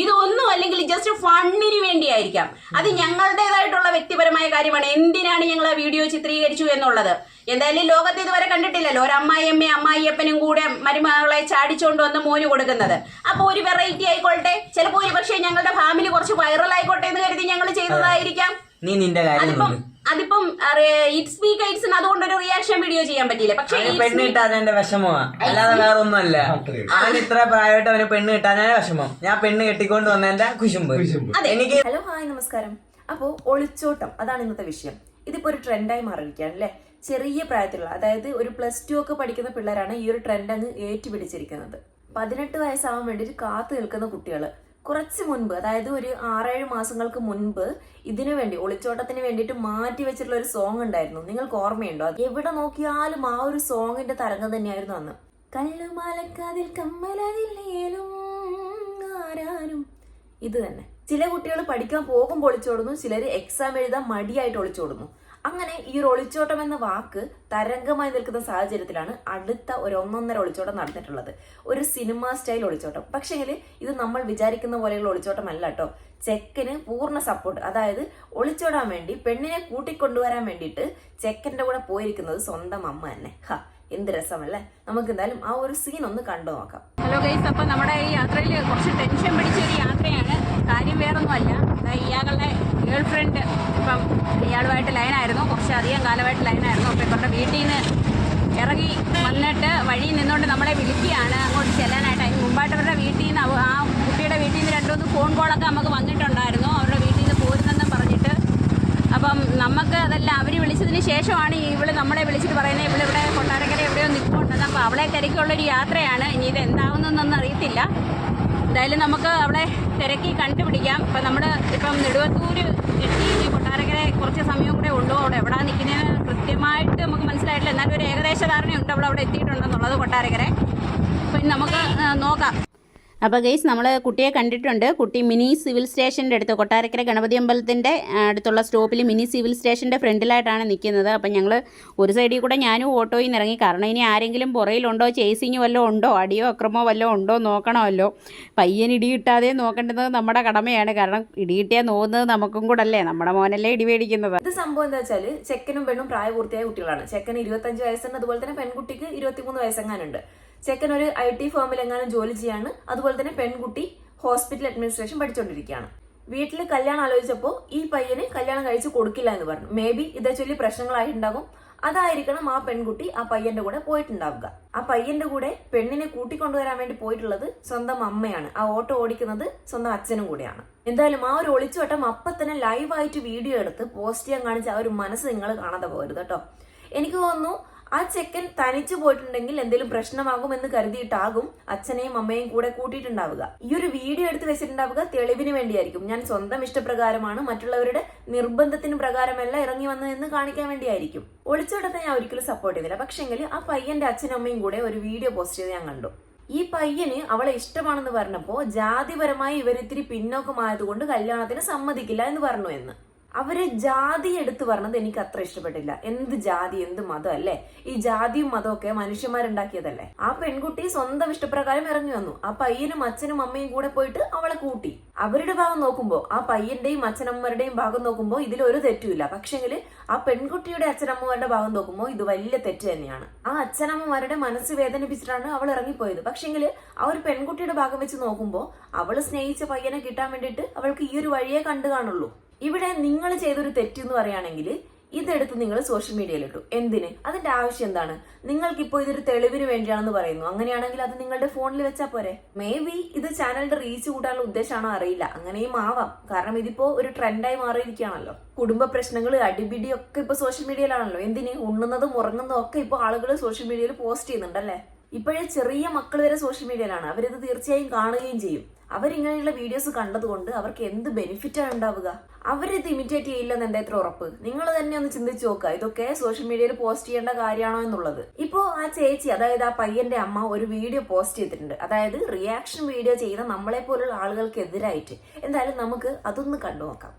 ഇതൊന്നും അല്ലെങ്കിൽ ജസ്റ്റ് ഫണ്ണിന് വേണ്ടിയായിരിക്കാം. അത് ഞങ്ങളുടേതായിട്ടുള്ള വ്യക്തിപരമായ കാര്യമാണ്. എന്തിനാണ് ഞങ്ങൾ ആ വീഡിയോ ചിത്രീകരിച്ചു എന്നുള്ളത്? എന്തായാലും ലോകത്ത് ഇതുവരെ കണ്ടിട്ടില്ലല്ലോ. ഒരു അമ്മായിയമ്മയും അമ്മായിയപ്പനും കൂടെ മരുമകളെ ചാടിച്ചുകൊണ്ട് വന്ന് മോന് കൊടുക്കുന്നത്. അപ്പൊ ഒരു വെറൈറ്റി ആയിക്കോട്ടെ. ചിലപ്പോൾ ഒരു പക്ഷേ ഞങ്ങളുടെ ഫാമിലി കുറച്ച് വൈറൽ ആയിക്കോട്ടെ എന്ന് കരുതി ഞങ്ങൾ ചെയ്തതായിരിക്കാം. നീ നിന്റെ കാര്യം അതിപ്പം ഇറ്റ്സ് വീക്ക് ഐറ്റ്സ് അതുകൊണ്ട് ഒരു റിയാക്ഷൻ വീഡിയോ ചെയ്യാൻ പറ്റില്ല പക്ഷേ പെണ്ണ് കിട്ടാതെ വിഷമമാ. അല്ലാതെ വേറെ ഒന്നുമല്ല അവൻ ഇത്ര പ്രായമായിട്ട് അവന് പെണ്ണ് കിട്ടാതെ വിഷമം. ഞാൻ പെണ്ണ് കെട്ടിക്കൊണ്ട് വന്നതിന്റെ കുശുമ്പ്. എനിക്ക് ഹലോ ഹായ് നമസ്കാരം. അപ്പോൾ ഒളിച്ചോട്ടം അതാണ് ഇന്നത്തെ വിഷയം. ഇതിപ്പോ ഒരു ട്രെൻഡായി മാറിയിരിക്കുകയാണ് അല്ലേ? ചെറിയ പ്രായത്തിലുള്ള അതായത് ഒരു പ്ലസ് ടു ഒക്കെ പഠിക്കുന്ന പിള്ളേരാണ് ഈ ഒരു ട്രെൻഡ് അങ്ങ് ഏറ്റുപിടിച്ചിരിക്കുന്നത്. പതിനെട്ട് വയസ്സാവാൻ വേണ്ടിയിട്ട് കാത്തു നിൽക്കുന്ന കുട്ടികൾ കുറച്ച് മുൻപ് അതായത് ഒരു ആറേഴ് മാസങ്ങൾക്ക് മുൻപ് ഇതിനു വേണ്ടി ഒളിച്ചോട്ടത്തിന് വേണ്ടിയിട്ട് മാറ്റി വെച്ചിട്ടുള്ള ഒരു സോങ് ഉണ്ടായിരുന്നു. നിങ്ങൾക്ക് ഓർമ്മയുണ്ടോ? എവിടെ നോക്കിയാലും ആ ഒരു സോങ്ങിന്റെ തരംഗം തന്നെയായിരുന്നു അന്ന്. കല്ലുമാലക്കാതിൽ കമ്മലതില്ലേലും ആരാരും. ഇത് തന്നെ. ചില കുട്ടികൾ പഠിക്കാൻ പോകുമ്പോൾ ഒളിച്ചോടുന്നു ചിലർ എക്സാം എഴുതാൻ മടിയായിട്ട് ഒളിച്ചോടുന്നു. അങ്ങനെ ഈ ഒരു ഒളിച്ചോട്ടം എന്ന വാക്ക് തരംഗമായി നിൽക്കുന്ന സാഹചര്യത്തിലാണ് അടുത്ത ഒരു ഒന്നൊന്നര ഒളിച്ചോട്ടം നടന്നിട്ടുള്ളത്. ഒരു സിനിമ സ്റ്റൈൽ ഒളിച്ചോട്ടം. പക്ഷേങ്കിൽ ഇത് നമ്മൾ വിചാരിക്കുന്ന പോലെയുള്ള ഒളിച്ചോട്ടം അല്ല കേട്ടോ. ചെക്കന് പൂർണ സപ്പോർട്ട് അതായത് ഒളിച്ചോടാൻ വേണ്ടി പെണ്ണിനെ കൂട്ടിക്കൊണ്ടുവരാൻ വേണ്ടിയിട്ട് ചെക്കന്റെ കൂടെ പോയിരിക്കുന്നത് സ്വന്തം അമ്മ തന്നെ. ഹ എന്ത് രസമല്ലേ? നമുക്ക് എന്തായാലും ആ ഒരു സീൻ ഒന്ന് കണ്ടു നോക്കാം. ഹലോ ഗൈസ് അപ്പൊ നമ്മുടെ ഈ യാത്രയിൽ കുറച്ച് ടെൻഷൻ പിടിച്ച ഒരു യാത്രയാണ്. കാര്യം വേറൊന്നുമല്ല. ഇയാളുടെ ഗേൾ ഫ്രണ്ട് ഇപ്പം ഇയാളുമായിട്ട് ലൈനായിരുന്നു കുറച്ച് അധികം കാലമായിട്ട് ലൈനായിരുന്നു അപ്പോൾ ഇവരുടെ വീട്ടിൽ നിന്ന് ഇറങ്ങി വന്നിട്ട് വഴിയിൽ നിന്നുകൊണ്ട് നമ്മളെ വിളിക്കുകയാണ്. അങ്ങോട്ട് ചെല്ലാനായിട്ട്. അതിന് മുമ്പായിട്ട് അവരുടെ വീട്ടിൽ നിന്ന് ആ കുട്ടിയുടെ വീട്ടിൽ നിന്ന് രണ്ടുമൂന്ന് ഫോൺ കോളൊക്കെ നമുക്ക് വന്നിട്ടുണ്ടായിരുന്നു. അവരുടെ വീട്ടിൽ നിന്ന് പോരുന്നെന്ന് പറഞ്ഞിട്ട്. അപ്പം നമുക്ക് അതല്ല അവർ വിളിച്ചതിന് ശേഷമാണ് ഇവൾ നമ്മളെ വിളിച്ചിട്ട് പറയുന്നത്. ഇവളിവിടെ കൊട്ടാരക്കര എവിടെയോ നിൽക്കുന്നുണ്ടെന്ന് അപ്പോൾ അവളെ തിരക്കുള്ളൊരു യാത്രയാണ്. ഇനി ഇത് എന്താവുന്നൊന്നും അറിയത്തില്ല. എന്തായാലും നമുക്ക് അവിടെ തിരക്കി കണ്ടുപിടിക്കാം. ഇപ്പം നമ്മൾ ഇപ്പം നെടുവത്തൂര് എത്തി കൊട്ടാരക്കരെ കുറച്ച് സമയം കൂടെ ഉള്ളൂ. അവിടെ എവിടെ നിൽക്കുന്നതെന്ന് കൃത്യമായിട്ട് നമുക്ക് മനസ്സിലായിട്ടില്ല. എന്നാലും ഒരു ഏകദേശ ധാരണയുണ്ട്. അവിടെ അവിടെ എത്തിയിട്ടുണ്ടെന്നുള്ളത് കൊട്ടാരക്കര. അപ്പം നമുക്ക് നോക്കാം. അപ്പോൾ ഗൈസ് നമ്മൾ കുട്ടിയെ കണ്ടിട്ടുണ്ട്. കുട്ടി മിനി സിവിൽ സ്റ്റേഷന്റെ അടുത്ത് കൊട്ടാരക്കര ഗണപതി അമ്പലത്തിന്റെ അടുത്തുള്ള സ്റ്റോപ്പിൽ മിനി സിവിൽ സ്റ്റേഷന്റെ ഫ്രണ്ടിലായിട്ടാണ് നിൽക്കുന്നത് അപ്പം ഞങ്ങൾ ഒരു സൈഡിൽ കൂടെ ഞാനും ഓട്ടോയിൽ നിന്ന് ഇറങ്ങി. കാരണം ഇനി ആരെങ്കിലും പുറയിലുണ്ടോ ചേസിങ് വല്ലതും ഉണ്ടോ അടിയോ അക്രമോ വല്ലതും ഉണ്ടോ നോക്കണമല്ലോ. പയ്യൻ ഇടി നോക്കേണ്ടത് നമ്മുടെ കടമയാണ്. കാരണം ഇടി കിട്ടിയാൽ നോക്കുന്നത് നമുക്കും കൂടെ അല്ലേ നമ്മുടെ മോനല്ലേ ഇടി മേടിക്കുന്നത്. ഇത് സംഭവം എന്താ വെച്ചാൽ ചെക്കനും പെണ്ണും പ്രായപൂർത്തിയായ കുട്ടികളാണ്. ചെക്കൻ ഇരുപത്തഞ്ച് വയസ്സുണ്ട്. അതുപോലെ തന്നെ പെൺകുട്ടിക്ക് ഇരുപത്തിമൂന്ന് വയസ്സെങ്ങാനുണ്ട്. ചെക്കൻ ഒരു ഐ ടി ഫേമിൽ എങ്ങാനും ജോലി ചെയ്യാണ്. അതുപോലെ തന്നെ പെൺകുട്ടി ഹോസ്പിറ്റൽ അഡ്മിനിസ്ട്രേഷൻ പഠിച്ചുകൊണ്ടിരിക്കുകയാണ് വീട്ടിൽ കല്യാണം ആലോചിച്ചപ്പോൾ ഈ പയ്യന് കല്യാണം കഴിച്ച് കൊടുക്കില്ല എന്ന് പറഞ്ഞു. മേ ബി ഇതേ ചൊല്ലി പ്രശ്നങ്ങളായിട്ടുണ്ടാകും. അതായിരിക്കണം ആ പെൺകുട്ടി ആ പയ്യന്റെ കൂടെ പോയിട്ടുണ്ടാവുക. ആ പയ്യന്റെ കൂടെ പെണ്ണിനെ കൂട്ടിക്കൊണ്ടുവരാൻ വേണ്ടി പോയിട്ടുള്ളത് സ്വന്തം അമ്മയാണ്. ആ ഓട്ടോ ഓടിക്കുന്നത് സ്വന്തം അച്ഛനും കൂടെയാണ്. എന്തായാലും ആ ഒരു ഒളിച്ചോട്ടം അപ്പൊ തന്നെ ലൈവായിട്ട് വീഡിയോ എടുത്ത് പോസ്റ്റ് ചെയ്യാൻ കാണിച്ച ആ ഒരു മനസ്സ് നിങ്ങൾ കാണാതെ പോകരുത് കേട്ടോ. എനിക്ക് തോന്നുന്നു ആ ചെക്കൻ തനിച്ചു പോയിട്ടുണ്ടെങ്കിൽ എന്തെങ്കിലും പ്രശ്നമാകും എന്ന് കരുതിയിട്ടാകും അച്ഛനെയും അമ്മയും കൂടെ കൂട്ടിയിട്ടുണ്ടാവുക. ഈ ഒരു വീഡിയോ എടുത്ത് വെച്ചിട്ടുണ്ടാവുക തെളിവിന് വേണ്ടിയായിരിക്കും. ഞാൻ സ്വന്തം ഇഷ്ടപ്രകാരമാണ് മറ്റുള്ളവരുടെ നിർബന്ധത്തിന് പ്രകാരമല്ല ഇറങ്ങി വന്നതെന്ന് കാണിക്കാൻ വേണ്ടിയായിരിക്കും. ഒളിച്ചോടത്തെ ഞാൻ ഒരിക്കലും സപ്പോർട്ട് ചെയ്തില്ല. പക്ഷെങ്കിൽ ആ പയ്യന്റെ അച്ഛനും അമ്മയും കൂടെ ഒരു വീഡിയോ പോസ്റ്റ് ചെയ്ത് ഞാൻ കണ്ടു. ഈ പയ്യന് അവളെ ഇഷ്ടമാണെന്ന് പറഞ്ഞപ്പോ ജാതിപരമായി ഇവരിത്തിരി പിന്നോക്കമായതുകൊണ്ട് കല്യാണത്തിന് സമ്മതിക്കില്ല എന്ന് പറഞ്ഞു എന്ന്. അവർ ജാതി എടുത്തു പറഞ്ഞത് എനിക്ക് അത്ര ഇഷ്ടപ്പെട്ടില്ല. എന്ത് ജാതി എന്ത് മതം അല്ലേ? ഈ ജാതിയും മതവും ഒക്കെ മനുഷ്യന്മാരുണ്ടാക്കിയതല്ലേ? ആ പെൺകുട്ടി സ്വന്തം ഇഷ്ടപ്രകാരം ഇറങ്ങി വന്നു. ആ പയ്യനും അച്ഛനും അമ്മയും കൂടെ പോയിട്ട് അവളെ കൂട്ടി. അവരുടെ ഭാഗം നോക്കുമ്പോൾ ആ പയ്യന്റെയും അച്ഛനമ്മമാരുടെയും ഭാഗം നോക്കുമ്പോൾ ഇതിൽ ഒരു തെറ്റുമില്ല. പക്ഷെങ്കിൽ ആ പെൺകുട്ടിയുടെ അച്ഛനമ്മമാരുടെ ഭാഗം നോക്കുമ്പോൾ ഇത് വലിയ തെറ്റ് തന്നെയാണ്. ആ അച്ഛനമ്മമാരുടെ മനസ്സ് വേദനിപ്പിച്ചിട്ടാണ് അവൾ ഇറങ്ങിപ്പോയത്. പക്ഷെങ്കിൽ ആ ഒരു പെൺകുട്ടിയുടെ ഭാഗം വെച്ച് നോക്കുമ്പോൾ അവൾ സ്നേഹിച്ച പയ്യനെ കിട്ടാൻ വേണ്ടിയിട്ട് അവൾക്ക് ഈ ഒരു വഴിയെ കണ്ടു കാണുള്ളൂ. ഇവിടെ നിങ്ങൾ ചെയ്തൊരു തെറ്റ് എന്ന് പറയുകയാണെങ്കിൽ ഇതെടുത്ത് നിങ്ങൾ സോഷ്യൽ മീഡിയയിൽ ഇട്ടു. എന്തിന്? അതിന്റെ ആവശ്യം എന്താണ്? നിങ്ങൾക്ക് ഇപ്പോൾ ഇതൊരു തെളിവിന് വേണ്ടിയാണെന്ന് പറയുന്നു. അങ്ങനെയാണെങ്കിൽ അത് നിങ്ങളുടെ ഫോണിൽ വെച്ചാൽ പോരെ. മേ ബി ഇത് ചാനലിന്റെ റീച്ച് കൂട്ടാനുള്ള ഉദ്ദേശമാണോ അറിയില്ല. അങ്ങനെയും ആവാം. കാരണം ഇതിപ്പോ ഒരു ട്രെൻഡായി മാറിയിരിക്കുകയാണല്ലോ. കുടുംബ പ്രശ്നങ്ങൾ അടിപിടി ഒക്കെ ഇപ്പൊ സോഷ്യൽ മീഡിയയിലാണല്ലോ എന്തിന്? ഉണ്ണുന്നതും ഉറങ്ങുന്നതും ഒക്കെ ഇപ്പൊ ആളുകൾ സോഷ്യൽ മീഡിയയിൽ പോസ്റ്റ് ചെയ്യുന്നുണ്ടല്ലേ? ഇപ്പോഴേ ചെറിയ മക്കൾ വരെ സോഷ്യൽ മീഡിയയിലാണ് അവരിത് തീർച്ചയായും കാണുകയും ചെയ്യും. അവരിങ്ങനെയുള്ള വീഡിയോസ് കണ്ടതുകൊണ്ട് അവർക്ക് എന്ത് ബെനിഫിറ്റാണ് ഉണ്ടാവുക? അവരിത് ഇമിറ്റേറ്റ് ചെയ്യില്ലെന്ന് എന്താ ഇത്ര ഉറപ്പ്? നിങ്ങൾ തന്നെ ഒന്ന് ചിന്തിച്ചു നോക്കുക ഇതൊക്കെ സോഷ്യൽ മീഡിയയിൽ പോസ്റ്റ് ചെയ്യേണ്ട കാര്യമാണോ എന്നുള്ളത്. ഇപ്പോ ആ ചേച്ചി അതായത് ആ പയ്യന്റെ അമ്മ ഒരു വീഡിയോ പോസ്റ്റ് ചെയ്തിട്ടുണ്ട്. അതായത് റിയാക്ഷൻ വീഡിയോ ചെയ്യുന്ന നമ്മളെ പോലുള്ള ആളുകൾക്ക് എതിരായിട്ട് എന്തായാലും നമുക്ക് അതൊന്ന് കണ്ടു നോക്കാം.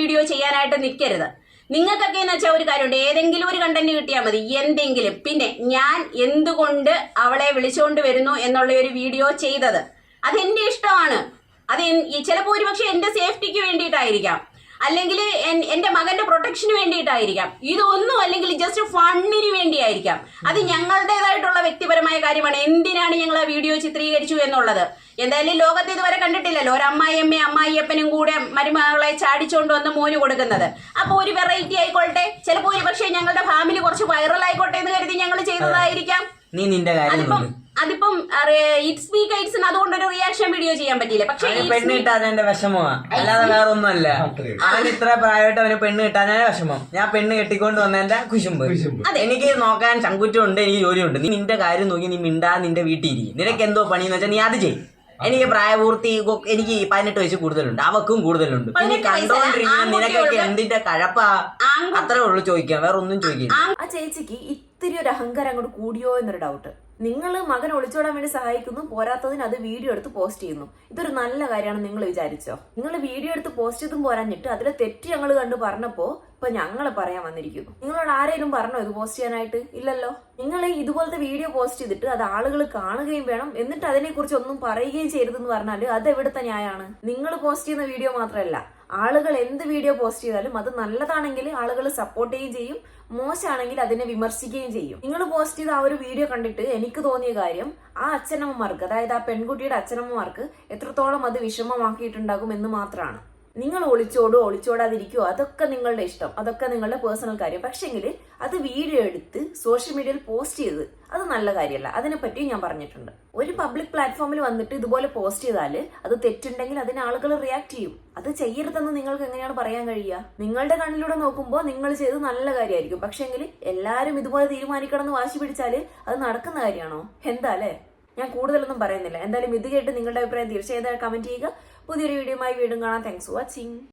വീഡിയോ ചെയ്യാനായിട്ട് നിൽക്കരുത് നിങ്ങൾക്കൊക്കെ എന്ന് വെച്ചാൽ ഒരു കാര്യമുണ്ട്. ഏതെങ്കിലും ഒരു കണ്ടന്റ് കിട്ടിയാൽ മതി. എന്തെങ്കിലും. പിന്നെ ഞാൻ എന്തുകൊണ്ട് അവളെ വിളിച്ചുകൊണ്ട് വരുന്നു എന്നുള്ള ഒരു വീഡിയോ ചെയ്തത്? അതെന്റെ ഇഷ്ടമാണ്. അത് ചിലപ്പോൾ ഒരുപക്ഷെ എന്റെ സേഫ്റ്റിക്ക് വേണ്ടിയിട്ടായിരിക്കാം. അല്ലെങ്കിൽ എന്റെ എന്റെ മകന്റെ പ്രൊട്ടക്ഷന് വേണ്ടിയിട്ടായിരിക്കാം. ഇതൊന്നും അല്ലെങ്കിൽ ജസ്റ്റ് ഫണ്ണിന് വേണ്ടിയായിരിക്കാം. അത് ഞങ്ങളുടേതായിട്ടുള്ള വ്യക്തിപരമായ കാര്യമാണ്. എന്തിനാണ് ഞങ്ങൾ ആ വീഡിയോ ചിത്രീകരിച്ചു എന്നുള്ളത്? എന്തായാലും ലോകത്ത് ഇതുവരെ കണ്ടിട്ടില്ലല്ലോ. ഒരു അമ്മായിയമ്മയും അമ്മായിയപ്പനും കൂടെ മരുമകളെ ചാടിച്ചുകൊണ്ട് വന്ന് മോന് കൊടുക്കുന്നത്. അപ്പൊ ഒരു വെറൈറ്റി ആയിക്കോട്ടെ. ചിലപ്പോൾ ഒരു പക്ഷേ ഞങ്ങളുടെ ഫാമിലി കുറച്ച് വൈറൽ ആയിക്കോട്ടെ എന്ന് കരുതി ഞങ്ങൾ ചെയ്തതായിരിക്കാം. നീ നിന്റെ കാര്യം അതിപ്പം ഇറ്റ്സ് മീ കൈറ്റ്സ് അതുകൊണ്ട് ഒരു റിയാക്ഷൻ വീഡിയോ ചെയ്യാൻ പറ്റില്ല പക്ഷേ അവന് പെണ്ണ് കിട്ടാതെ എന്റെ വിഷമമാ. അല്ലാതെ വേറെ ഒന്നുമല്ല അവൻ ഇത്ര പ്രായമായിട്ട് അവന് പെണ്ണ് കിട്ടാതെ വിഷമം. ഞാൻ പെണ്ണ് കെട്ടിക്കൊണ്ട് വന്നതിന്റെ കുശുമ്പ്. എനിക്ക് നോക്കാൻ ചങ്കുറ്റം ഉണ്ട് എനിക്ക് ജോലിയുണ്ട്. നീ നിന്റെ കാര്യം നോക്കി നീ മിണ്ടാ നിന്റെ വീട്ടിൽ ഇരിക്കും. നിനക്ക് എന്തോ പണി എന്ന് വെച്ചാൽ നീ അത് ചെയ്യും. എനിക്ക് പ്രായപൂർത്തി എനിക്ക് പതിനെട്ട് വയസ്സ് കൂടുതലുണ്ട്. അവക്കും കൂടുതലുണ്ട്. പിന്നെ കണ്ടോണ്ടിരിക്കുന്ന നിനക്കൊക്കെ എന്തിന്റെ കഴപ്പാ? അത്രേ ഉള്ളു ചോദിക്കാം വേറെ ഒന്നും ചോദിക്കില്ല. ആ ചേച്ചിക്ക് ഇത്തിരി ഒരു അഹങ്കാരം അങ്ങോട്ട് കൂടിയോ എന്നൊരു ഡൗട്ട് നിങ്ങൾ മകൻ ഒളിച്ചോടാൻ വേണ്ടി സഹായിക്കുന്നു പോരാത്തതിന് അത് വീഡിയോ എടുത്ത് പോസ്റ്റ് ചെയ്യുന്നു. ഇതൊരു നല്ല കാര്യമാണ് നിങ്ങൾ വിചാരിച്ചോ? നിങ്ങൾ വീഡിയോ എടുത്ത് പോസ്റ്റ് ചെയ്തും പോരാഞ്ഞിട്ട് അതിലെ തെറ്റ് ഞങ്ങൾ കണ്ട് പറഞ്ഞപ്പോ ഇപ്പൊ ഞങ്ങൾ പറയാൻ വന്നിരിക്കുന്നു. നിങ്ങളോട് ആരെങ്കിലും പറഞ്ഞോ ഇത് പോസ്റ്റ് ചെയ്യാനായിട്ട്? ഇല്ലല്ലോ. നിങ്ങൾ ഇതുപോലത്തെ വീഡിയോ പോസ്റ്റ് ചെയ്തിട്ട് അത് ആളുകൾ കാണുകയും വേണം എന്നിട്ട് അതിനെക്കുറിച്ച് ഒന്നും പറയുകയും ചെയ്യരുതെന്ന് പറഞ്ഞാൽ അത് എവിടുത്തെ ന്യായമാണ്? നിങ്ങൾ പോസ്റ്റ് ചെയ്യുന്ന വീഡിയോ മാത്രമല്ല. ആളുകൾ എന്ത് വീഡിയോ പോസ്റ്റ് ചെയ്താലും അത് നല്ലതാണെങ്കിൽ ആളുകൾ സപ്പോർട്ട് ചെയ്യുകയും ചെയ്യും. മോശമാണെങ്കിൽ അതിനെ വിമർശിക്കുകയും ചെയ്യും. നിങ്ങൾ പോസ്റ്റ് ചെയ്ത ആ ഒരു വീഡിയോ കണ്ടിട്ട് എനിക്ക് തോന്നിയ കാര്യം ആ അച്ഛനമ്മമാർക്ക് അതായത് ആ പെൺകുട്ടിയുടെ അച്ഛനമ്മമാർക്ക് എത്രത്തോളം അത് വിഷമമാക്കിയിട്ടുണ്ടാകും എന്ന് മാത്രമാണ്. നിങ്ങൾ ഒളിച്ചോടോ ഒളിച്ചോടാതിരിക്കോ അതൊക്കെ നിങ്ങളുടെ ഇഷ്ടം. അതൊക്കെ നിങ്ങളുടെ പേഴ്സണൽ കാര്യം. പക്ഷെങ്കിൽ അത് വീഡിയോ എടുത്ത് സോഷ്യൽ മീഡിയയിൽ പോസ്റ്റ് ചെയ്ത് അത് നല്ല കാര്യമല്ല അതിനെപ്പറ്റി ഞാൻ പറഞ്ഞിട്ടുണ്ട്. ഒരു പബ്ലിക് പ്ലാറ്റ്ഫോമിൽ വന്നിട്ട് ഇതുപോലെ പോസ്റ്റ് ചെയ്താൽ അത് തെറ്റുണ്ടെങ്കിൽ അതിന് ആളുകൾ റിയാക്ട് ചെയ്യും. അത് ചെയ്യരുതെന്ന് നിങ്ങൾക്ക് എങ്ങനെയാണ് പറയാൻ കഴിയുക? നിങ്ങളുടെ കണ്ണിലൂടെ നോക്കുമ്പോൾ നിങ്ങൾ ചെയ്ത് നല്ല കാര്യമായിരിക്കും പക്ഷെങ്കിൽ എല്ലാവരും ഇതുപോലെ തീരുമാനിക്കണമെന്ന് വാശി പിടിച്ചാൽ അത് നടക്കുന്ന കാര്യമാണോ? എന്താ അല്ലേ? ഞാൻ കൂടുതലൊന്നും പറയുന്നില്ല. എന്തായാലും ഇത് കേട്ട് നിങ്ങളുടെ അഭിപ്രായം തീർച്ചയായും കമന്റ് ചെയ്യുക. പുതിയൊരു വീഡിയോയുമായി വീണ്ടും കാണാം. Thanks for watching